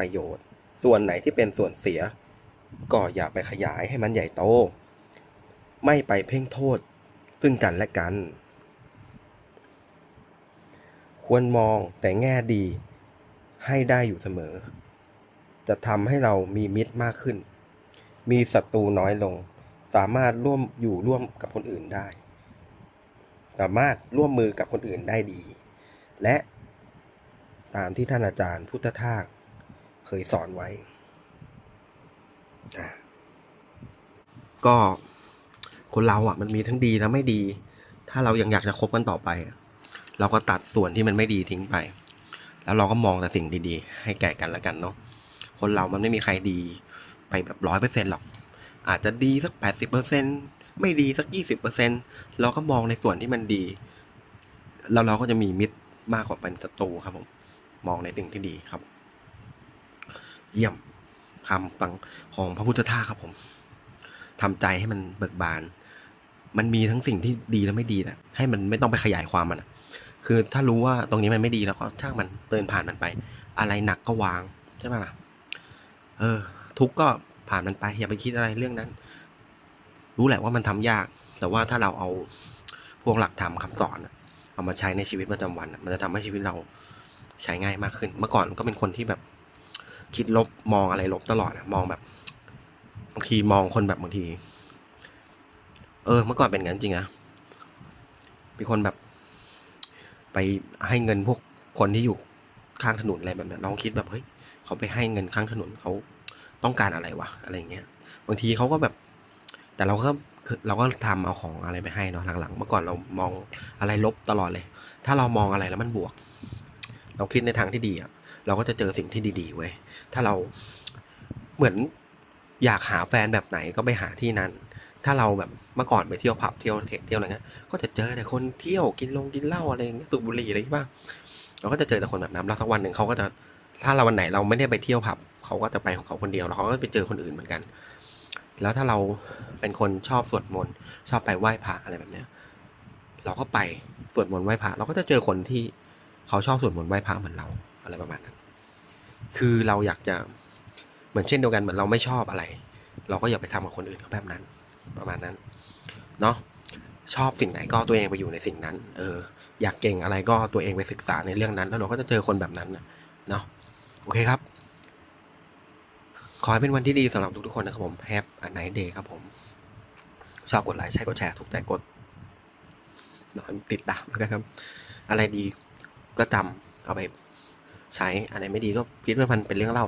ประโยชน์ ส่วนไหนที่เป็นส่วนเสีย ก็อย่าไปขยายให้มันใหญ่โต ไม่ไปเพ่งโทษซึ่งกันและกัน ควรมองแต่แง่ดีให้ได้อยู่เสมอ จะทำให้เรามีมิตรมากขึ้น มีศัตรูน้อยลง สามารถร่วมอยู่ร่วมกับคนอื่นได้ สามารถร่วมมือกับคนอื่นได้ดี และตามที่ท่านอาจารย์พุทธทาส เคยสอนไว้อะก็คนเราอะ มันมีทั้งดีและไม่ดี ถ้าเรายังอยากจะคบกันต่อไป เราก็ตัดส่วนที่มันไม่ดีทิ้งไป แล้วเราก็มองแต่สิ่งดีๆ ให้แก่กันแล้วกันเนาะ คนเรามันไม่มีใครดีไปแบบร้อยเปอร์เซ็นต์หรอก อาจจะดีสักแปดสิบเปอร์เซ็นไม่ดีสักยี่สิบเปอร์เซ็นเราก็มองในส่วนที่มันดี แล้วเราก็จะมีมิตรมากกว่าเป็นศัตรูครับผม มองในสิ่งที่ดีครับ เยี่ยมคำตังของพระพุทธทาสครับผมทำใจให้มันเบิกบาน มันมีทั้งสิ่งที่ดีและไม่ดีแหละให้มันไม่ต้องไปขยายความมันคือถ้ารู้ว่าตรงนี้มันไม่ดีแล้วก็ช่างมันเดินผ่านมันไป อะไรหนักก็วางใช่ไหมล่ะ เออ ทุกก็ผ่านมันไปอย่าไปคิดอะไรเรื่องนั้น รู้แหละว่ามันทำยาก แต่ว่าถ้าเราเอาพวกหลักธรรมคำสอนอะเอามาใช้ในชีวิตประจำวันมันจะทำให้ชีวิตเราใช้ง่ายมากขึ้น เมื่อก่อนก็เป็นคนที่แบบ คิดลบมองอะไรลบตลอดอะมองแบบบางทีมองคนแบบบางที เออ เมื่อก่อนเป็นงั้นจริงนะมีคนแบบ ไปให้เงินพวกคนที่อยู่ข้างถนนอะไรแบบนี้ยเราคิดแบบเฮ้ยเขาไปให้เงินข้างถนนเขาต้องการอะไรวะอะไรเงี้ยบางทีเขาก็แบบ แต่เราก็เราก็ทำเอาของอะไรไปให้เนาะหลังๆ เมื่อก่อนเรามองอะไรลบตลอดเลย ถ้าเรามองอะไรแล้วมันบวก เราคิดในทางที่ดีอะเราก็จะเจอสิ่งที่ดีๆเว้ยถ้าเราเหมือนอยากหาแฟนแบบไหนก็ไปหาที่นั้น ถ้าเราแบบเมื่อก่อนไปเที่ยวผับเที่ยวเทคเที่ยวอะไรเงี้ยก็จะเจอแต่คนเที่ยวกินลงกินเหล้าอะไรอย่างเงี้ยสูบบุหรี่อะไรอย่างเงี้ยป่ะเราก็จะเจอแต่คนแบบนั้นแล้วสักวันหนึ่งเขาก็จะถ้าเราวันไหนเราไม่ได้ไปเที่ยวผับเขาก็จะไปของเขาคนเดียวแล้วเขาก็ไปเจอคนอื่นเหมือนกัน แล้วถ้าเราเป็นคนชอบสวดมนต์ชอบไปไหว้พระอะไรแบบเนี้ย เราก็ไปสวดมนต์ไหว้พระเราก็จะเจอคนที่ เขาชอบสวดมนต์ไหว้พระเหมือนเราอะไรประมาณนั้น คือเราอยากจะเหมือนเช่นเดียวกันเหมือนเราไม่ชอบอะไร เราก็อย่าไปทำกับคนอื่นเขาแบบนั้นประมาณนั้นเนาะชอบสิ่งไหนก็ตัวเองไปอยู่ในสิ่งนั้น เออ อยากเก่งอะไรก็ตัวเองไปศึกษาในเรื่องนั้น แล้วเราก็จะเจอคนแบบนั้นเนาะโอเคครับ ขอให้เป็นวันที่ดีสำหรับทุกๆคนนะครับผมแฮปอันไหนเดย์ครับผม ชอบกดไลค์ใช่กดแชร์ถูกใจกดนอนติดตามกันครับ อะไรดี ก็จำเอาไปใช้อะไรไม่ดีก็คิดว่ามันเป็นเรื่องเล่า